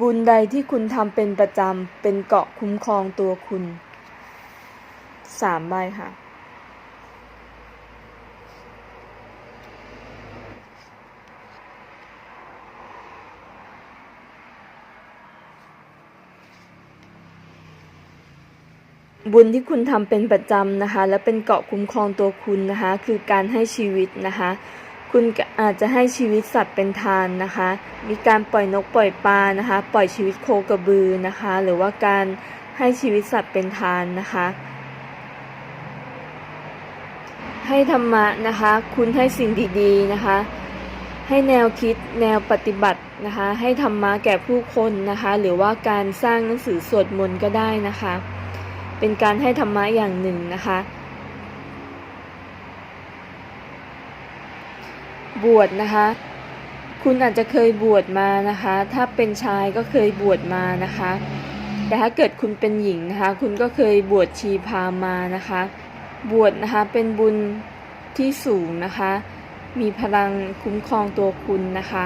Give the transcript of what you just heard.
บุญใดที่คุณทำเป็นประจำ เป็นเกาะคุ้มครองตัวคุณสามใบค่ะ บุญที่คุณทำเป็นประจำนะคะ และเป็นเกาะคุ้มครองตัวคุณนะคะ คือการให้ชีวิตนะคะ คุณอาจจะให้ชีวิตสัตว์เป็นทานนะคะ มีการปล่อยนกปล่อยปลานะคะ ปล่อยชีวิตโคกระบือนะคะ หรือว่าการให้ชีวิตสัตว์เป็นทานนะคะ ให้ธรรมะนะคะ คุณให้สิ่งดีๆนะคะ ให้แนวคิดแนวปฏิบัตินะคะ ให้ธรรมะแก่ผู้คนนะคะ หรือว่าการสร้างหนังสือสวดมนต์ก็ได้นะคะ เป็นการให้ธรรมะอย่างหนึ่งนะคะ บวชนะคะ คุณอาจจะเคยบวชมานะคะ ถ้าเป็นชายก็เคยบวชมานะคะ แต่ถ้าเกิดคุณเป็นหญิงนะคะ คุณก็เคยบวชชีพามานะคะ บวชนะคะเป็นบุญที่สูงนะคะ มีพลังคุ้มครองตัวคุณนะคะ